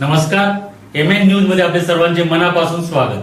नमस्कार. M N न्यूजमध्ये आपले सर्वांचे मनापासून स्वागत.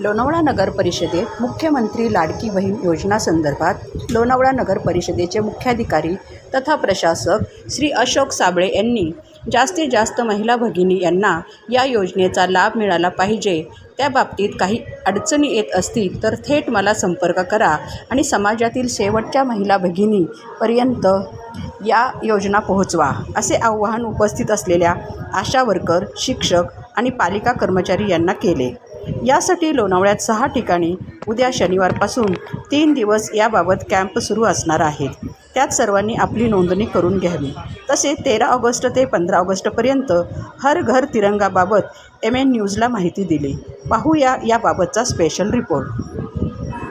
लोणावळा नगर परिषदेत मुख्यमंत्री लाडकी बहीण योजनासंदर्भात लोणावळा नगर परिषदेचे मुख्याधिकारी तथा प्रशासक श्री अशोक साबळे यांनी जास्तीत जास्त महिला भगिनी यांना या योजनेचा लाभ मिळाला पाहिजे. त्या बाबतीत काही अडचणी येत असतील तर थेट मला संपर्क करा आणि समाजातील शेवटच्या महिला भगिनीपर्यंत या योजना पोहोचवा असे आव्हान उपस्थित असलेल्या आशा वर्कर शिक्षक आणि पालिका कर्मचारी यांना केले. यासाठी लोणावळ्यात सहा ठिकाणी उद्या शनिवारपासून तीन दिवस याबाबत कॅम्प सुरू असणार आहेत. त्यात सर्वांनी आपली नोंदणी करून घ्यावी. तसे तेरा ऑगस्ट ते पंधरा ऑगस्टपर्यंत हर घर तिरंगाबाबत एम एन न्यूजला माहिती दिली. पाहूया याबाबतचा स्पेशल रिपोर्ट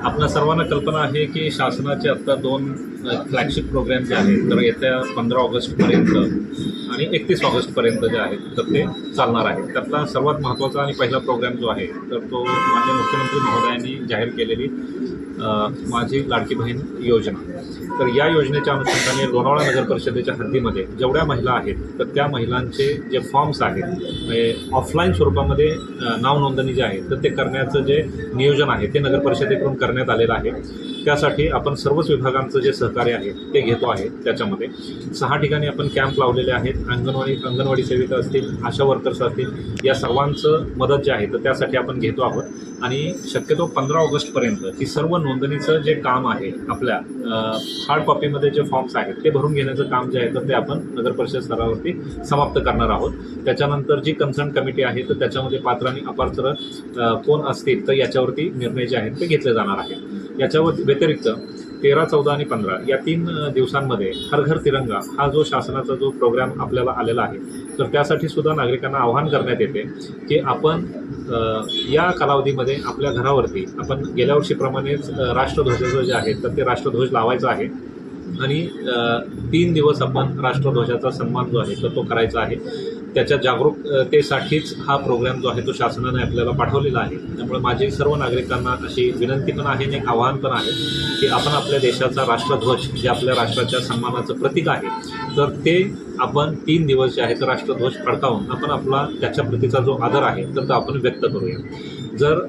आपल्या सर्वांना कल्पना आहे की शासनाचे आत्ता दोन फ्लॅगशिप प्रोग्राम जे आहेत तर येत्या पंधरा ऑगस्टपर्यंत आणि एकतीस ऑगस्टपर्यंत जे आहेत तर ते चालणार आहे त्यातला सर्वात महत्त्वाचा आणि पहिला प्रोग्राम जो आहे तर तो मान्य मुख्यमंत्री महोदयांनी जाहीर केलेली माझी लाडकी बहीण योजना. तर या योजनेच्या अनुषंगाने लोणावळा नगर परिषदेच्या हद्दीमध्ये जेवढ्या महिला आहेत तर त्या महिलांचे जे फॉर्म्स आहेत म्हणजे ऑफलाईन स्वरूपामध्ये नाव नोंदणी जे आहे तर ते करण्याचं जे नियोजन आहे ते नगर परिषदेकडून करण्यात आलेलं आहे. त्यासाठी आपण सर्वच विभागांचं जे सहकार्य आहे ते घेतो आहे त्याच्यामध्ये. सहा ठिकाणी आपण कॅम्प लावलेले आहेत. अंगणवाडी अंगणवाडी सेविका असतील आशा वर्कर्स असतील या सर्वांचं मदत जे आहे तर त्यासाठी आपण घेतो आहोत. आणि शक्यतो पंधरा ऑगस्टपर्यंत ही सर्व नोंदणीचं जे काम आहे आपल्या हार्ड कॉपीमध्ये जे फॉर्म्स आहेत ते भरून घेण्याचं काम जे आहे तर ते आपण नगर परिषद स्तरावरती समाप्त करणार आहोत. त्याच्यानंतर जी कन्सर्न कमिटी आहे तर त्याच्यामध्ये पात्र आणि अपात्र कोण असतील तर याच्यावरती निर्णय जे आहेत ते घेतले जाणार आहेत. याच्यावर व्यतिरिक्त तेरा चौदा आणि पंधरा या तीन दिवसांमध्ये हर घर तिरंगा हा जो शासनाचा जो प्रोग्राम आपल्याला आलेला आहे तर त्यासाठी सुद्धा नागरिकांना आवाहन करण्यात येते की आपण या कालावधीमध्ये आपल्या घरावरती आपण गेल्या वर्षीप्रमाणेच राष्ट्रध्वजाचं जे आहे तर ते राष्ट्रध्वज लावायचं आहे आणि तीन दिवस आपण राष्ट्रध्वजाचा सन्मान जो आहे तर तो करायचा आहे. त्याच्या जागरूकतेसाठीच हा प्रोग्राम जो आहे तो शासनाने आपल्याला पाठवलेला आहे. त्यामुळे माझी सर्व नागरिकांना अशी विनंती पण आहे आणि एक आवाहन पण आहे की आपण आपल्या देशाचा राष्ट्रध्वज जे आपल्या राष्ट्राच्या सन्मानाचं प्रतीक आहे तर ते आपण तीन दिवस जे आहे तर राष्ट्रध्वज फडकावून आपण आपला त्याच्या प्रतीचा जो आदर आहे तर तो आपण व्यक्त करूया. जर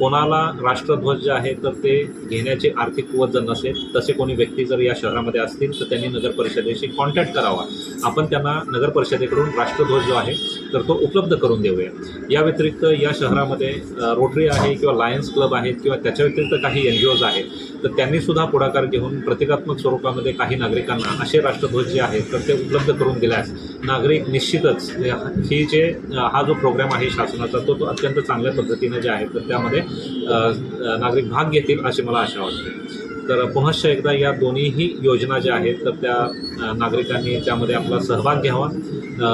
कोणाला राष्ट्रध्वज जे आहे तर ते घेण्याची आर्थिक कुवत जर नसेल तसे कोणी व्यक्ती जर या शहरामध्ये असतील तर त्यांनी नगर परिषदेशी कॉन्टॅक्ट करावा. आपण त्यांना नगर परिषदेकडून राष्ट्रध्वज जो आहे तर तो उपलब्ध करून देऊया. या व्यतिरिक्त या शहरामध्ये रोटरी आहे किंवा लायन्स क्लब आहेत किंवा त्याच्या व्यतिरिक्त काही एन जी ओज आहेत तर त्यांनीसुद्धा पुढाकार घेऊन प्रतिकात्मक स्वरूपामध्ये काही नागरिकांना असे राष्ट्रध्वज जे आहेत तर ते उपलब्ध करून दिल्यास नागरिक निश्चितच ही जे हा जो प्रोग्राम आहे शासनाचा तो तो अत्यंत चांगल्या पद्धतीने जे आहे तर त्यामध्ये नागरिक भाग घेतील अशी मला आशा वाटते. तर पुनश्च एकदा या दोन्हीही योजना ज्या आहेत तर त्या नागरिकांनी त्यामध्ये आपला सहभाग घ्यावा.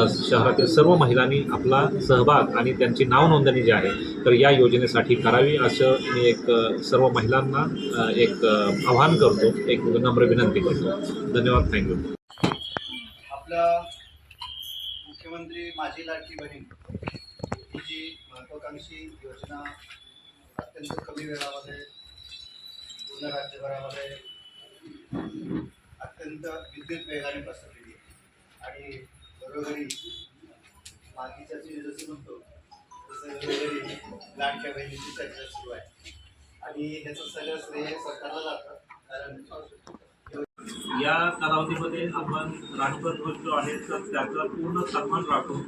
शहरातील सर्व महिलांनी आपला सहभाग आणि त्यांची नाव नोंदणी जी आहे तर या योजनेसाठी करावी असं मी एक सर्व महिलांना एक आव्हान करतो एक नम्र विनंती करतो. धन्यवाद. थँक्यू आपल्या मुख्यमंत्री माझी लाडकी बहीण ही जी महत्वाकांक्षी योजना अत्यंत कमी वेळामध्ये पूर्ण राज्यभरामध्ये अत्यंत विद्युत वेगाने पसरलेली आहे. आणि घरोघरी मातीच्या जी जसं म्हणतो तसं घरोघरी लाडक्या बहिणीची चर्चा सुरू आहे. आणि त्याचं सगळं श्रेय सरकारला जातं कारण या कालावधीमध्ये आपण राष्ट्रध्वज जो आहे तर त्याचा पूर्ण सन्मान राखून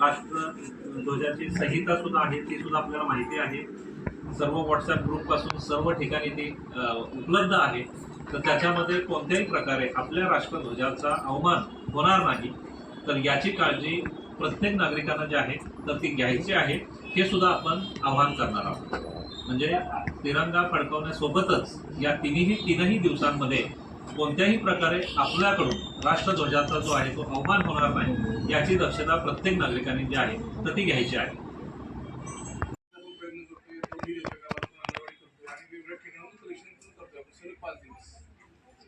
राष्ट्रध्वजाची संहिता सुद्धा आहे ती सुद्धा आपल्याला माहिती आहे. सर्व व्हॉट्सॲप ग्रुपपासून सर्व ठिकाणी ती उपलब्ध आहे. तर त्याच्यामध्ये कोणत्याही प्रकारे आपल्या राष्ट्रध्वजाचा अवमान होणार नाही. तर याची काळजी प्रत्येक नागरिकांना जी आहे तर ती घ्यायची आहे. हे सुद्धा आपण आवाहन करणार आहोत. म्हणजे तिरंगा फडकवण्यासोबतच या तिन्ही तीनही दिवसांमध्ये कोणत्याही प्रकारे आपल्याकडून राष्ट्रध्वजाचा जो आहे तो अवमान होणार नाही याची दक्षता प्रत्येक नागरिकांनी जी आहे तर ती घ्यायची आहे आपण प्रयत्न करतोय तो वीर एका गावातून अंगणवाडी करतोय आणि वेगवेगळ्या ठिकाणाहून परीक्षण पण करतोय आपण सलग पाच दिवस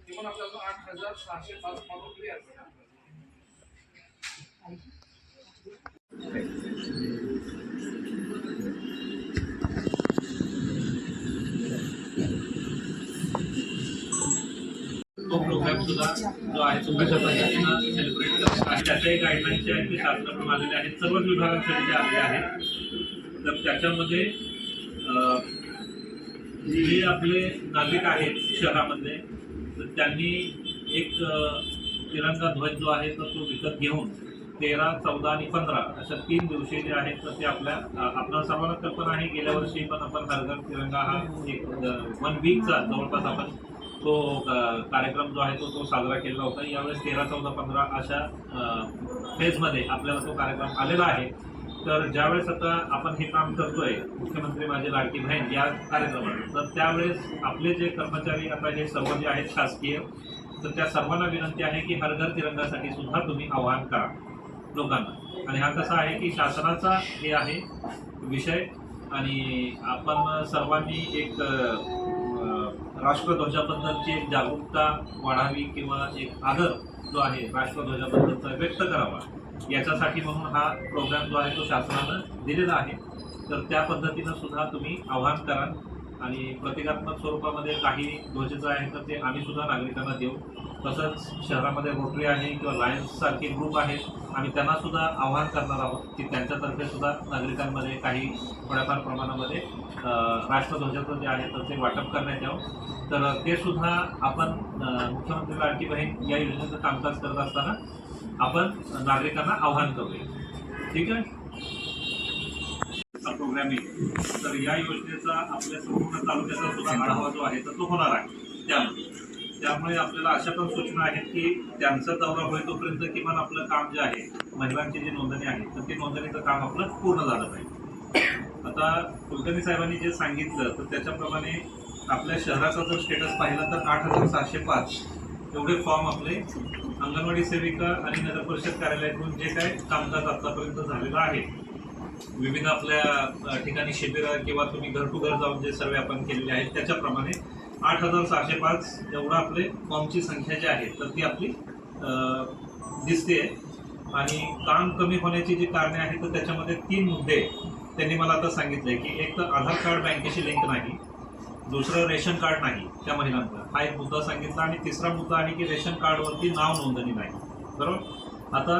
ते पण आपल्याला आठ हजार सहाशे पाच फॉलो क्लिअर तो प्रोग्राम सुद्धा जो आहे तो कशा पद्धतीनं सेलिब्रेट आणि त्याच्याही गाईडलाईन्स आहेत ते शासनाकडून आलेले आहेत सर्वच विभागांसाठी ते आलेले आहेत. तर त्याच्यामध्ये जे आपले नागरिक आहेत शहरामध्ये त्यांनी एक तिरंगा ध्वज जो आहे तर तो विकत घेऊन तेरा चौदा आणि पंधरा अशा तीन दिवशी जे आहेत तर ते आपल्या आपल्या सर्वांना कल्पना आहे. गेल्या वर्षी पण आपण हरघर तिरंगा हा एक वन वीकचा जवळपास आपण तो कार्यक्रम जो आहे तो तो साजरा केलेला होता. यावेळेस तेरा चौदा पंधरा अशा फेजमध्ये आपल्याला तो कार्यक्रम आलेला आहे. तर ज्यावेळेस आता आपण हे काम करतोय मुख्यमंत्री माझे लाडकी बहीण या कार्यक्रमात तर त्यावेळेस आपले जे कर्मचारी आता हे सर्व जे आहेत शासकीय तर त्या सर्वांना विनंती आहे की हर घर तिरंगासाठी सुद्धा तुम्ही आवाहन करा लोकांना. आणि हा कसा आहे की शासनाचा हे आहे विषय आणि आपण सर्वांनी एक राष्ट्रध्वजाबद्दलची एक जागरूकता वाढावी किंवा एक आदर जो आहे राष्ट्रध्वजाबद्दलचा व्यक्त करावा याच्यासाठी म्हणून हा प्रोग्राम जो आहे तो शासनानं दिलेला आहे. तर त्या पद्धतीनं सुद्धा तुम्ही आव्हान करा आणि प्रतिकात्मक स्वरूपामध्ये काही ध्वजेचं आहे तर ते आम्ही सुद्धा नागरिकांना देऊ. तसंच शहरामध्ये रोटरी आहे किंवा लायन्स सारखे ग्रुप आहेत आम्ही त्यांना सुद्धा आव्हान करणार आहोत की त्यांच्यातर्फे सुद्धा नागरिकांमध्ये काही थोड्याफार प्रमाणामध्ये राष्ट्रध्वजाचं जे आहे तर ते वाटप करण्यात यावं. तर ते सुद्धा आपण मुख्यमंत्री लाडकी बहीण या योजनेचं कामकाज करत असताना आपण नागरिकांना आव्हान करूया. ठीक आहे? प्रोग्राम येईल तर या योजनेचा आपल्या संपूर्ण तालुक्याचा सुद्धा आढावा जो आहे तर तो होणार आहे. त्यामध्ये. त्यामुळे आपल्याला अशा पण सूचना आहेत की त्यांचा दौरा होईल तोपर्यंत किमान आपलं काम जे आहे महिलांची जी नोंदणी आहे तर ते नोंदणीचं काम आपलं पूर्ण झालं पाहिजे. आता कुलकर्णी साहेबांनी जे सांगितलं तर त्याच्याप्रमाणे आपल्या शहराचा जर स्टेटस पाहिला तर आठ हजार सातशे पाच एवढे फॉर्म आपले अंगणवाडी सेविका आणि नगर परिषद कार्यालयातून जे काय कामकाज आतापर्यंत झालेलं आहे विविध आपल्या ठिकाणी शिबिरं किंवा तुम्ही घर टू घर जाऊन जे सर्वे आपण केलेले आहेत त्याच्याप्रमाणे आठ हजार सहाशे पाच एवढं आपले फॉर्मची संख्या जी आहे तर ती आपली दिसते आणि काम कमी होण्याची जी कारणे आहेत तर त्याच्यामध्ये तीन मुद्दे त्यांनी मला आता सांगितले की एक तर आधार कार्ड बँकेशी लिंक नाही दुसरं रेशन कार्ड नाही त्या महिलांचा हा एक मुद्दा सांगितला आणि तिसरा मुद्दा आहे की रेशन कार्डवरती नाव नोंदणी नाही. बरोबर? आता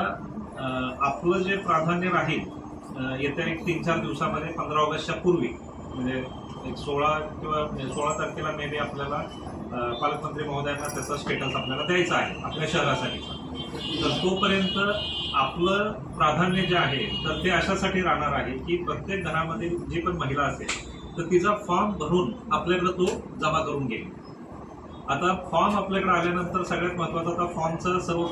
आपलं जे प्राधान्य राहील येत्या एक तीन चार दिवसामध्ये पंधरा ऑगस्टच्या पूर्वी म्हणजे एक सोळा किंवा सोळा तारखेला मे बी आपल्याला पालकमंत्री महोदयांना त्याचा स्टेटस आपल्याला द्यायचा आहे आपल्या शहरासाठीचा तर तोपर्यंत आपलं प्राधान्य जे आहे तर ते अशासाठी राहणार आहे की प्रत्येक घरामध्ये जी पण महिला असेल तर तिचा फॉर्म भरून आपल्याकडं तो जमा करून घेईल. आता फॉर्म आपल्याकडे आल्यानंतर सगळ्यात महत्त्वाचा आता फॉर्मचा सर्व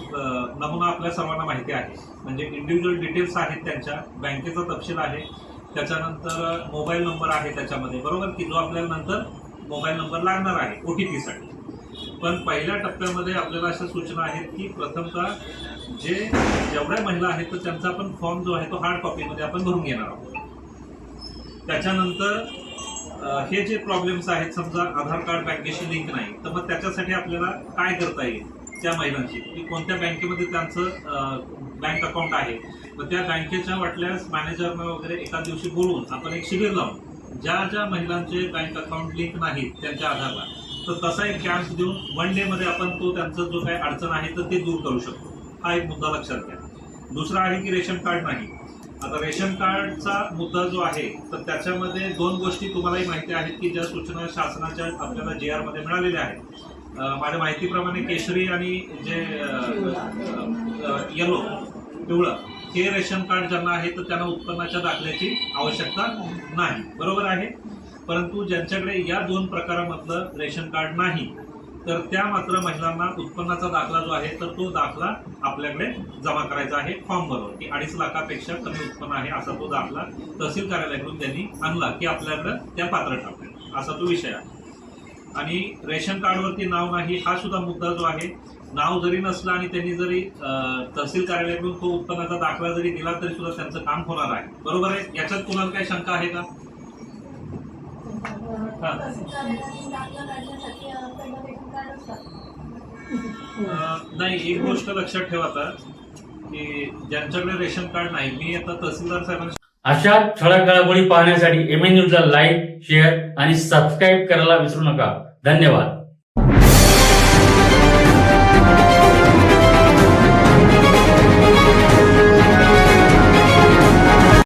नमुना आपल्या सर्वांना माहिती आहे. म्हणजे इंडिव्हिज्युअल डिटेल्स आहेत त्यांच्या बँकेचा तपशील आहे. त्याच्यानंतर मोबाईल नंबर आहे त्याच्यामध्ये बरोबर की जो आपल्याला नंतर मोबाईल नंबर लागणार आहे ओ टी पीसाठी पण पहिल्या टप्प्यामध्ये आपल्याला अशा सूचना आहेत की प्रथमतः जे जेवढ्या महिला आहेत तर त्यांचा आपण फॉर्म जो आहे तो हार्ड कॉपीमध्ये आपण भरून घेणार आहोत. त्याच्यानंतर हे जे प्रॉब्लेम्स आहेत समजा आधार कार्ड बँकेशी लिंक नाही तर मग त्याच्यासाठी आपल्याला काय करता येईल त्या महिलांची की कोणत्या बँकेमध्ये त्यांचं बँक अकाउंट आहे? मग त्या बँकेच्या वाटल्यास मॅनेजरनं वगैरे एका दिवशी बोलवून आपण एक शिबिर लावून ज्या ज्या महिलांचे बँक अकाउंट लिंक नाहीत त्यांच्या आधारला तर तसा एक कॅम्प देऊन वन डेमध्ये आपण तो त्यांचं जो काही अडचण आहे तर ते दूर करू शकतो. हा एक मुद्दा लक्षात घ्या. दुसरा आहे की रेशन कार्ड नाही. आता रेशन कार्डचा मुद्दा जो आहे तर त्याच्यामध्ये दोन गोष्टी तुम्हालाही माहिती आहेत की ज्या सूचना शासनाच्या आपल्याला जे आरमध्ये मिळालेल्या आहेत. माझ्या माहितीप्रमाणे केशरी आणि जे येलो पिवळं हे रेशन कार्ड ज्यांना आहे तर त्यांना उत्पन्नाच्या दाखल्याची आवश्यकता नाही. बरोबर आहे? परंतु ज्यांच्याकडे या दोन प्रकारामधलं रेशन कार्ड नाही तर त्या मात्र महिलांना उत्पन्नाचा दाखला जो आहे तर तो दाखला आपल्याकडे जमा करायचा आहे फॉर्म भरून की अडीच लाखापेक्षा कमी उत्पन्न आहे असा तो दाखला तहसील कार्यालयाकडून त्यांनी आणला की आपल्याकडं त्या पात्र ठरतील असा तो विषय आहे. आणि रेशन कार्डवरती नाव नाही हा सुद्धा मुद्दा जो आहे नाव जरी नसलं आणि त्यांनी जरी तहसील कार्यालयाकडून तो उत्पन्नाचा दाखला जरी दिला तरी सुद्धा त्यांचं काम होणार आहे. बरोबर आहे? याच्यात कुणाला काही शंका आहे का? हा. नाही एक गोष्ट लक्षात ठेवा आता की ज्यांच्याकडे रेशन कार्ड नाही मी आता तहसीलदार साहेबांशी अशा ठळक घडामोडी पाहण्यासाठी एम एन न्यूजला लाईक शेअर आणि सबस्क्राईब करायला विसरू नका. धन्यवाद.